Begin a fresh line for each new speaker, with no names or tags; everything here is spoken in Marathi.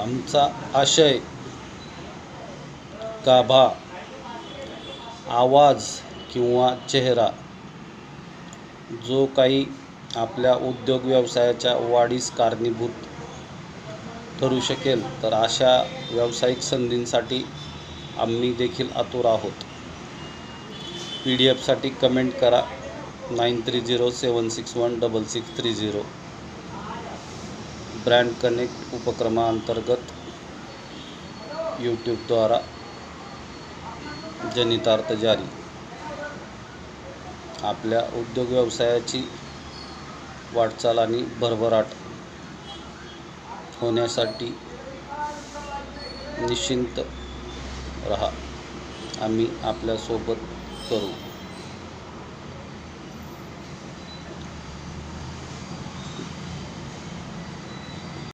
आमचा आशय गाभा आवाज किंवा चेहरा जो काही आपल्या उद्योग व्यवसायाच्या वाढीस कारणीभूत ठरू शकेल तर अशा व्यावसायिक संधींसाठी आम्ही देखील आतुर आहोत. पी डी एफसाठी कमेंट करा. Nine three zero seven six one double six three zero. Brand connect उपक्रमाअंतर्गत यूट्यूबद्वारा जनितार्थ जारी. आपल्या उद्योग व्यवसायाची वाटचाल आणि भरभराट होण्यासाठी निश्चिंत रहा. आम्ही आपल्यासोबत करू.